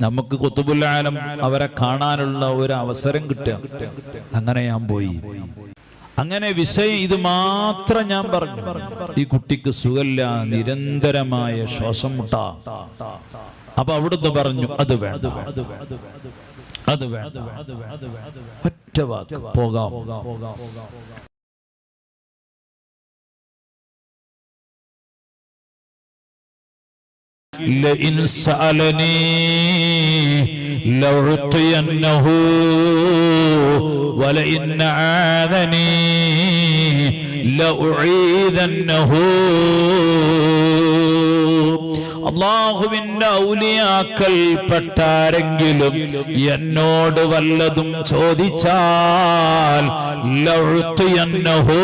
നമുക്ക് കുത്തുബുല്ലാലം അവരെ കാണാനുള്ള ഒരു അവസരം കിട്ടുക. അങ്ങനെ ഞാൻ പോയി. അങ്ങനെ വിഷയം ഇത് മാത്രം ഞാൻ പറഞ്ഞു. ഈ കുട്ടിക്ക് സുഖല്ല നിരന്തരമായ ശ്വാസം മുട്ട. അപ്പൊ അവിടുന്ന് പറഞ്ഞു അത് വേണ്ട. അത് വേണ്ട. ഒറ്റ വാക്ക് പോകാം. لئن سألني لأعطينه ولئن عاذني لأعيذنه അള്ളാഹുവിന്റെ ഔലിയാക്കൾ പെട്ടാരെങ്കിലും എന്നോട് വല്ലതും ചോദിച്ചാൽ ലഉത്തിയന്നഹു.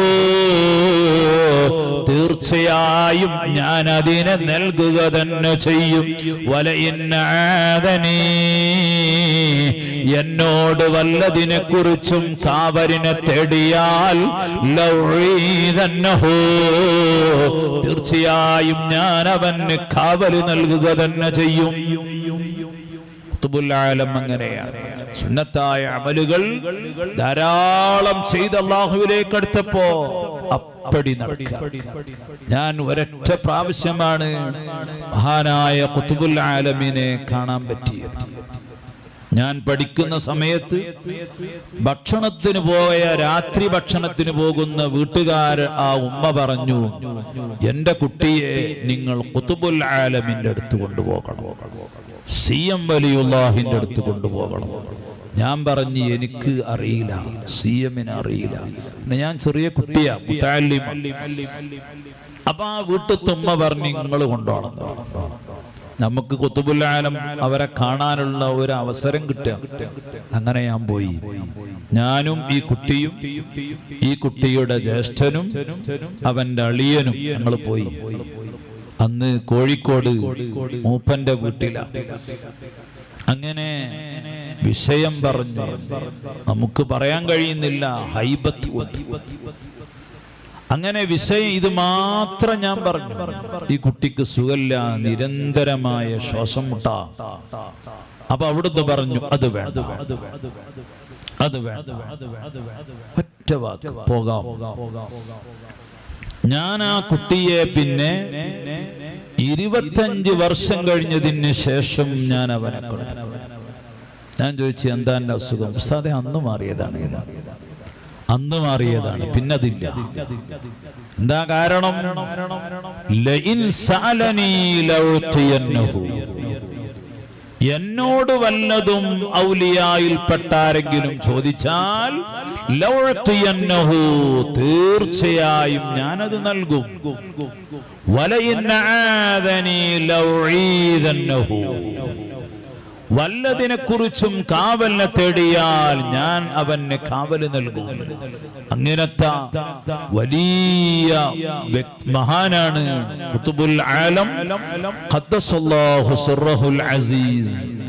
തീർച്ചയായും ഞാൻ അതിനെ നൽകുക തന്നെ ചെയ്യും. വലയിന്നാദനീ എന്നോട് വല്ലതിനെ കുറിച്ചും കാവരിനെ തേടിയാൽ. തീർച്ചയായും ഞാൻ അവന് കാവൽ നൽകുക തന്നെ ചെയ്യും. അങ്ങനെയാണ്. സുന്നത്തായ അമലുകൾ ധാരാളം ചെയ്ത് അള്ളാഹുവിലേക്ക് അടുത്തപ്പോ അപ്പടി നടക്കുക. ഞാൻ ഒരൊറ്റ പ്രാവശ്യമാണ് മഹാനായ കുത്തുബുൽ ആലമിനെ കാണാൻ പറ്റിയത്. ഞാൻ പഠിക്കുന്ന സമയത്ത് ഭക്ഷണത്തിന് പോയ രാത്രി ഭക്ഷണത്തിന് പോകുന്ന വീട്ടുകാർ ആ ഉമ്മ പറഞ്ഞു എന്റെ കുട്ടിയെ നിങ്ങൾ കുത്തുബുൽ ആലമിന്റെ അടുത്ത് കൊണ്ടുപോകണം. സി എം വലിയുള്ളാഹിന്റെ അടുത്ത് കൊണ്ടുപോകണം. ഞാൻ പറഞ്ഞു എനിക്ക് അറിയില്ല. സി എമ്മിന് അറിയില്ല. പിന്നെ ഞാൻ ചെറിയ കുട്ടിയാ മുത്താലിമ അപ്പൊ ആ വീട്ടിൽ തുമ്മ പറഞ്ഞു നിങ്ങൾ കൊണ്ടുപോകണം. നമുക്ക് കുത്തുബുല്ലാലം അവരെ കാണാനുള്ള ഒരു അവസരം കിട്ടുക. അങ്ങനെ ഞാൻ പോയി. ഞാനും ഈ കുട്ടിയും ഈ കുട്ടിയുടെ ജ്യേഷ്ഠനും അവന്റെ അളിയനും ഞങ്ങൾ പോയി. അന്ന് കോഴിക്കോട് മൂപ്പന്റെ വീട്ടില. അങ്ങനെ വിഷയം പറഞ്ഞു നമുക്ക് പറയാൻ കഴിയുന്നില്ല ഹൈബത്ത് അങ്ങനെ വിഷയം ഇത് മാത്രം ഞാൻ പറഞ്ഞു. ഈ കുട്ടിക്ക് സുഖല്ല നിരന്തരമായ ശ്വാസം മുട്ട അപ്പൊ അവിടുന്ന് പറഞ്ഞു അത് വേണ്ട. അത് വേണ്ട. ഒറ്റ വാക്ക് പോകാം. ഞാൻ ആ കുട്ടിയെ പിന്നെ ഇരുപത്തഞ്ച് വർഷം കഴിഞ്ഞതിന് ശേഷം ഞാൻ അവനെ കണ്ടു ഞാൻ ചോദിച്ചു എന്താ എന്റെ അസുഖം? ഉസ്താദെ അന്ന് മാറിയതാണ് അന്ന് മാറിയതാണ് പിന്നതില്ല. എന്താ കാരണം. എന്നോട് വല്ലതും ഔലിയായിൽപ്പെട്ടാരെങ്കിലും ചോദിച്ചാൽ തീർച്ചയായും ഞാനത് നൽകും. വലയിൻ ആദനി ലൗഈദന്നഹു. വല്ലതിനെ കുറിച്ചും കാവലിനെ തേടിയാൽ ഞാൻ അവന് കാവൽ നൽകും അങ്ങനത്തെ വലിയ മഹാനാണ് ആലം അസീസ്